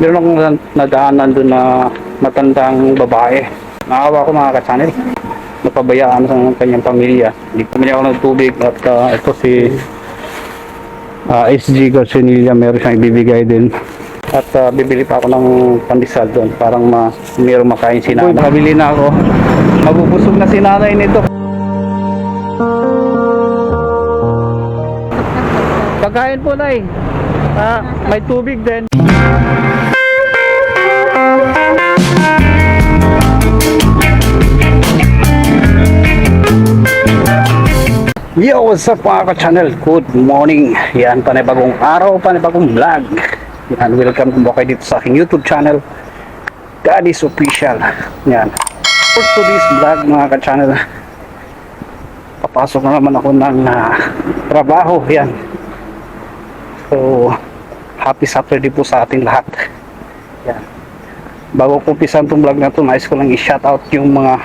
Meron akong na- nadaanan doon na matandang babae. Nakawa ko mga ka-channel. Napabayaan sa kanyang pamilya. Hindi pumili ako ng tubig at ah, ito si ah, SG Garcinilla meron siyang ibibigay din. At ah, bibili pa ako ng pandesal doon parang ma mayroong makain si nanay. Nakabili na ako. Mabubusog na si nanay nito. Pagkain po na Ah, may tubig din. Yo, what's up mga ka-channel? Good morning. Yan, panibagong araw, panibagong vlog. Yan, welcome kung kayo dito sa aking YouTube channel. Is official. Yan. For today's vlog mga ka-channel, papasok na naman ako ng ah, trabaho. Yan. So, happy Saturday po sa ating lahat. Yan. Bago ko umpisan itong vlog na to, nais ko lang i-shoutout yung mga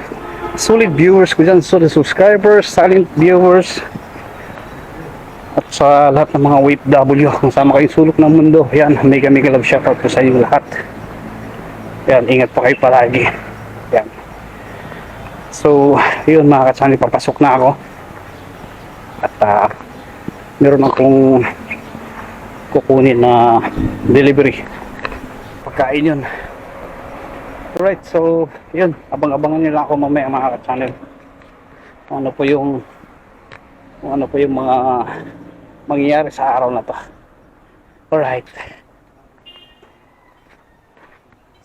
solid viewers ko dyan, solid subscribers, silent viewers, at sa lahat ng mga OFW, kung sama kayong sulok ng mundo, yan, mega mega love shoutout ko sa inyo lahat. Yan, ingat pa kayo palagi. Yan. So, yun mga katsani, papasok na ako. At ah, meron akong kukunin na delivery. Pagkain yun. Alright, so yun, abang-abangan nyo lang ako mamaya mga ka-channel. Ano po yung ano po yung mga mangyayari sa araw na to. Alright.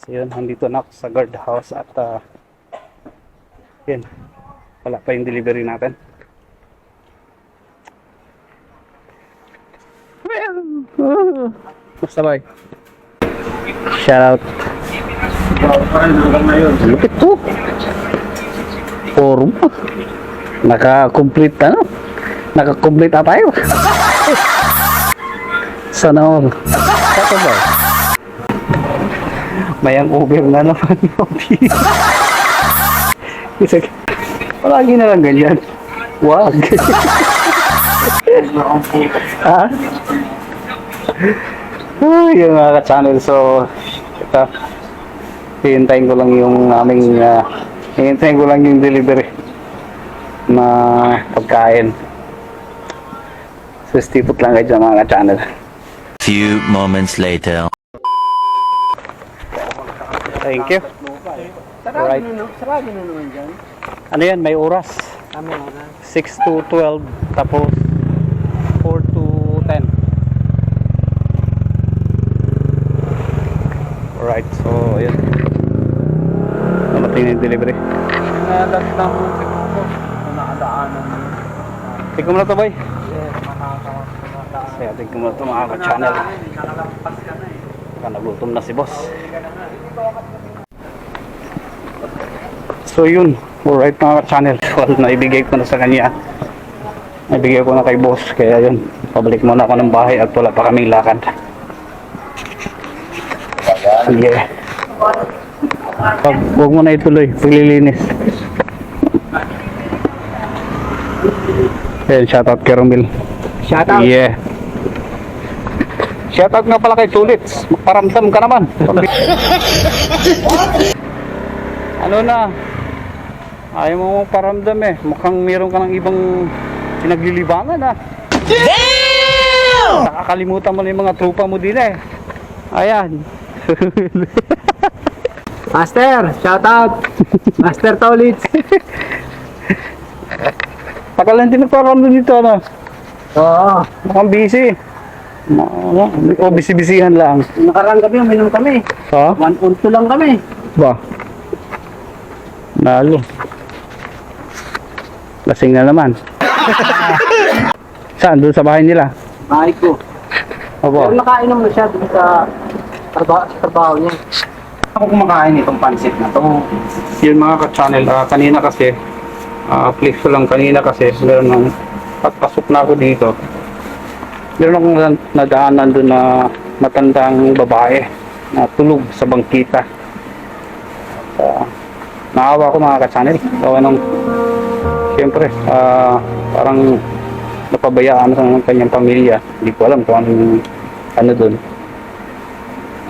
So yun, nandito na ako sa guard house at uh, yun, wala pa yung delivery natin. Bye. Shout out. Lupit to. Forum. Naka-complete na, no? Naka-complete na tayo. Sana all. Kato ba? Mayang over na naman yung Kasi, palagi na lang ganyan. Wag. ha? Ay, yung mga ka-channel. So, ito. Hihintayin ko lang yung aming uh, hihintayin ko lang yung delivery na pagkain. So, stipot lang kayo dyan, mga channel. Few moments later. Thank you. Alright. Sarado na naman dyan. Ano yan? May oras. Tama na. 6 to 12. Tapos 4 to 10. Alright. So, yun. Na delivery. Nadatang mo siguro kung nakadaanan. Tignan mo na to, boy. Yes, makakadaan. Kaya tignan mo na to, mga ka-channel. Nakalampas ka na eh. Baka nagutom na si boss. So yun, alright mga ka-channel. Well, naibigay ko na sa kanya. Naibigay ko na kay boss. Kaya yun, pabalik muna ako ng bahay at wala pa kaming lakad. Yeah. Pag, huwag mo na ituloy, paglilinis. Ayan, shoutout kay Romil. Shout out. Yeah. Shoutout nga pala kay Tulits. Magparamdam ka naman. ano na? Ayaw mo paramdam eh. Mukhang meron ka ng ibang pinaglilibangan ah. Damn! Nakakalimutan mo na yung mga tropa mo din eh. Ayan. Master, shout out. Master Tolits. Tagal lang din nagparamdam dito ano. Oo. Mukhang busy. Ano? O busy-busyhan lang. Nakarang gabi, uminom kami. Ha? 1.2 lang kami. Ba? Nalo. Lasing na naman. Saan? Doon sa bahay nila? Bahay ko. Opo. Pero nakainom na siya dun sa trabaho, sa trabaho niya. Ako kumakain itong pansit na to. Yun mga ka-channel, ah, kanina kasi, ah, flex ko lang kanina kasi, meron nang, at na ako dito. Meron akong na- nadaanan doon na matandang babae na tulog sa bangkita. Uh, naawa ko mga ka-channel. Gawa ng, siyempre, ah, parang napabayaan sa kanyang pamilya. Hindi ko alam kung anong, ano doon.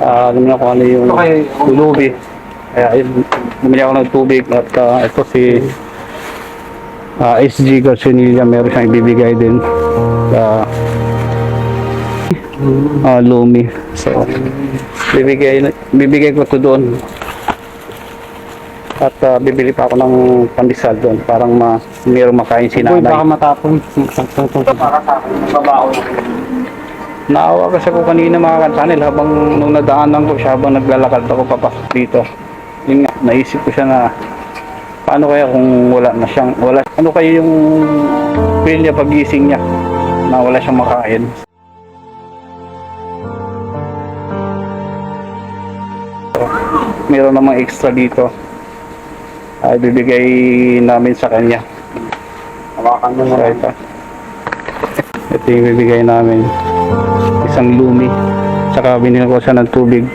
Ah, alam niyo kung ano yung Okay. tulubi. Kaya ayun, bumili ako ng tubig at ah, ito si ah, SG Garcionilla meron siyang ibibigay din sa ah, Lumi. So, bibigay, bibigay ko to doon. At ah, bibili pa ako ng pandesal doon. Parang ma, mayroong makain si Boy, baka nanay. matapon. Para sa akin, babaw. Naawa kasi ako kanina mga kansanil habang nung nadaanan ko siya habang naglalakad ako papasok dito. Yun nga, naisip ko siya na paano kaya kung wala na siyang, wala, ano kaya yung feel niya pagising niya na wala siyang makain. So, meron namang extra dito. Ay bibigay namin sa kanya. Hawakan mo na. Ito yung bibigay namin. Isang lumi. Tsaka binili ko siya ng tubig.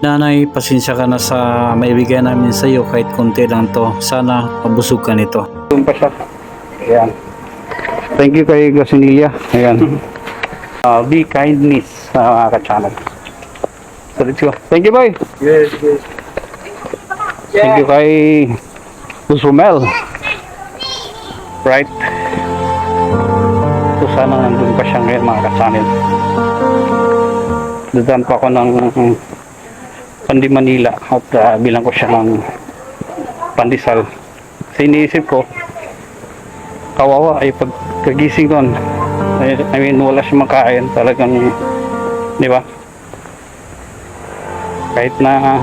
Nanay, pasensya ka na sa maibigay namin sa iyo kahit konti lang to. Sana mabusog ka nito. Doon pa siya. Ayan. Thank you kay Gasinilla. Ayan. Uh, be kindness sa mga ka-channel. So let's go. Thank you boy. Yes, yes. Thank you kay Usumel. Right. So sana nandun pa siya ngayon mga ka-channel. Dadaan pa ako ng Pandi Manila at uh, bilang ko siya ng pandesal. Kasi iniisip ko, kawawa ay pagkagising doon. I I mean, wala siyang makain. Talagang, di ba? Kahit na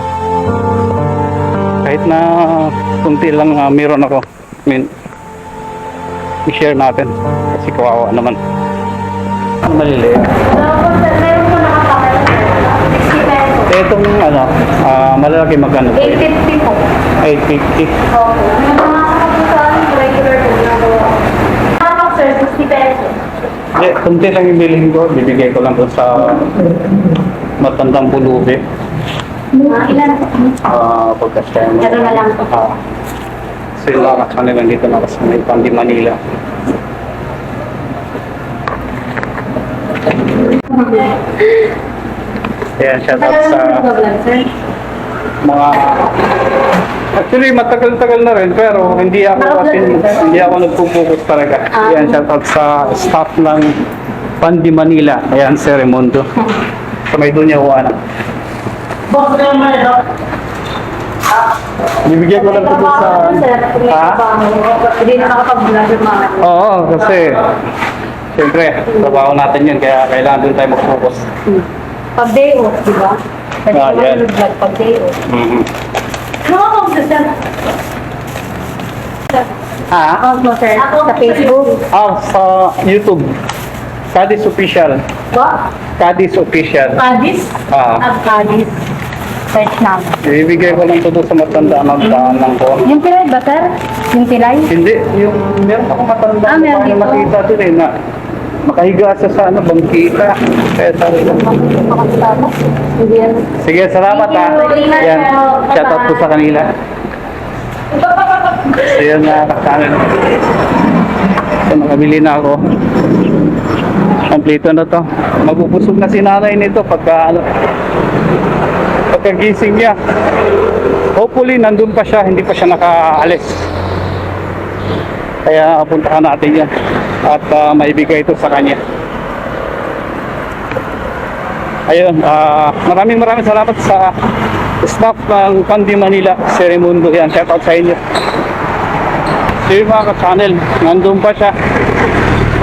kahit na kunti lang uh, meron ako. I mean, i-share natin. Kasi kawawa naman. Maliliit? Eh, itong ano, ah, malalaki magkano po yun? 850 po. 850. Opo. Yung mga kapusan, regular po ginagawa. Mga sir, 60 pesos. Hindi, kunti lang yung bilhin ko. Bibigay ko lang doon sa matandang pulubi. Mga ilan po? Ah, pagkasya. Ito na lang po. Ah. Sila ka kanila dito na kasi may Pandi Manila. Ayan, shout out sa mga Actually, matagal-tagal na rin, pero hindi ako kasi, hindi ako nagpo-focus talaga. Ah. Ayan, shout out sa staff ng Pandi Manila. Ayan, si. Sa may doon niya uwan. Boss na yung may dok. Bibigyan ko lang ito sa... Ha? trabaho, Hindi na nakapag-vlog yung mga Oo, kasi siyempre, trabaho natin yun, kaya kailangan doon tayo mag-focus. Pag day off, di ba? Pwede Ah, ka yan. mag-vlog pag day off. Mhm. Account mo, sir? Ha? Account mo, sir? Sa Facebook? Ah, sa YouTube. Kadis Official. Ba? Kadis Official. Kadis? Ah. Ah, Kadis. Search namin. Ibibigay ko lang ito doon sa matanda ng daan lang ko. Yung pilay ba, sir? Yung pilay? Hindi, yung meron akong matanda Ah, na meron dito. makita din eh na makahiga siya sa ano, bangkita. Kaya sabi ko. Sige, salamat ha. You. Yan, shout out po sa kanila. So yun na kasalan. So nakabili na ako. Kompleto na to. Mabubusog na si nanay nito pagka ano, pagkagising niya. Hopefully nandun pa siya, hindi pa siya nakaalis. Kaya puntahan natin yan at ah, maibigay ito sa kanya. Ayun, ah, maraming maraming salamat sa staff ng Pandi Manila, Serimundo. Yan, shout out sa inyo. So mga ka-channel, nandun pa siya.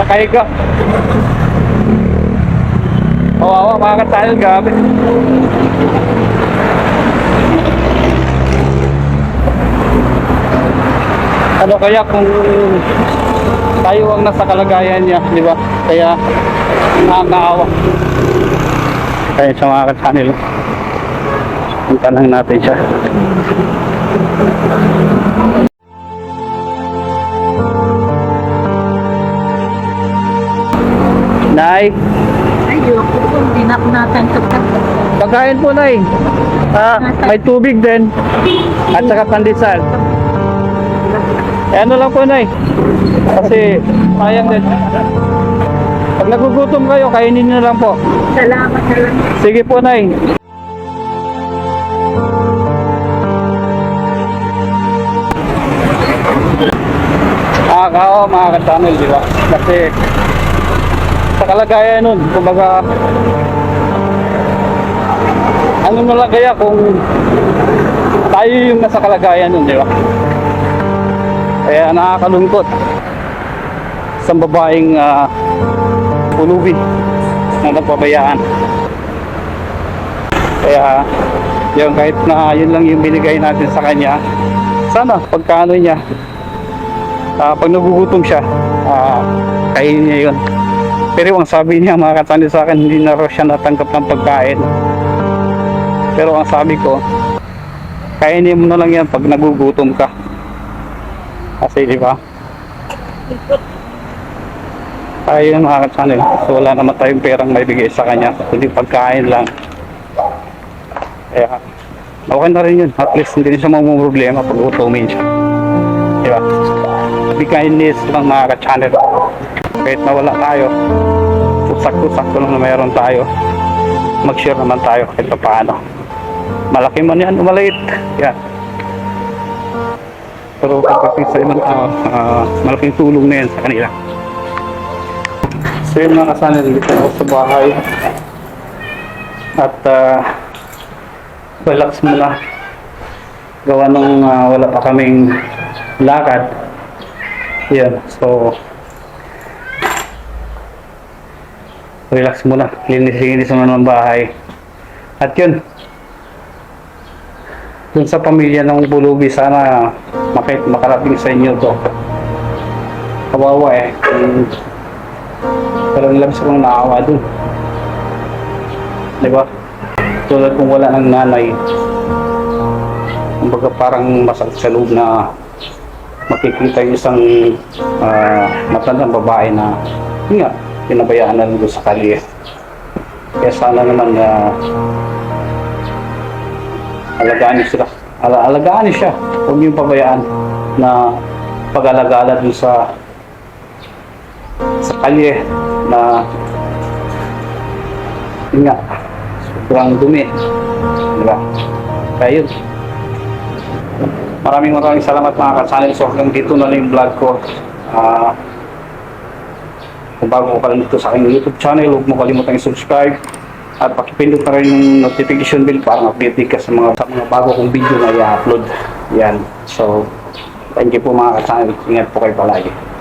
Nakahiga. Kawawa mga ka-channel, grabe. Ano kaya kung tayo ang nasa kalagayan niya, di ba? Kaya nakakaawa. Kaya sa mga ka-channel, punta lang natin siya. Nay, Ayoko hindi na ako natanggap. pagkain po Nay. Ah, may tubig din. At saka pandesal. Eh, ano lang po, Nay. Kasi, sayang din. Pag nagugutom kayo, kainin na lang po. Salamat na. Sige po, Nay. Ah, kao, mga ka-channel. Kasi, sa kalagayan nun, kumbaga, ano na lang kaya kung tayo yung nasa kalagayan nun, di ba? Kaya nakakalungkot sa babaeng uh, pulubi na napabayaan. Kaya yun kahit na yun lang yung binigay natin sa kanya, sana pagkaano niya, ah, pag nagugutom siya, uh, kainin niya yun. Pero ang sabi niya mga katani sa akin, hindi na raw siya natanggap ng pagkain. Pero ang sabi ko, kainin mo na lang yan pag nagugutom ka. Kasi di ba? Ayun mga ka-channel. So wala naman tayong perang may bigay sa kanya. Kundi pagkain lang. Kaya okay na rin yun. At least hindi siya problema pag utumin siya. Di ba? Be kindness lang mga ka-channel. Kahit nawala tayo, pusak-pusak ko lang na mayroon tayo. Mag-share naman tayo kahit pa paano. Malaki man yan, maliit. Yan. Pero pagdating sa ibang tao, ah, malaking tulong na yan sa kanila. So yun mga kasanil, dito sa bahay. At ah, relax muna. Gawa nung ah, wala pa kaming lakad. Yan, so relax muna. Linis-linis muna ng bahay. At yun, dun sa pamilya ng Bulubi, sana makit makarating sa inyo to. Kawawa eh. Kung parang labis akong naawa dun. Di ba? Tulad kung wala ng nanay. Kumbaga parang masakit sa loob na makikita yung isang ah, matandang babae na yun nga, pinabayaan na doon sa kalye. Kaya sana naman na alagaan niyo sila. Ala alagaan niyo siya. Huwag niyo pabayaan na pag-alagala dun sa sa kalye na yun nga sobrang dumi. Di ba? Kaya yun. Maraming maraming salamat mga ka-channel. So hanggang dito na lang yung vlog ko. Ah kung bago ka lang dito sa aking YouTube channel, huwag mo kalimutang i-subscribe pakipindot na rin yung notification bell para update ka sa mga, sa mga bago kong video na i-upload. Yan. So, thank you po mga ka-channel. Ingat po kayo palagi.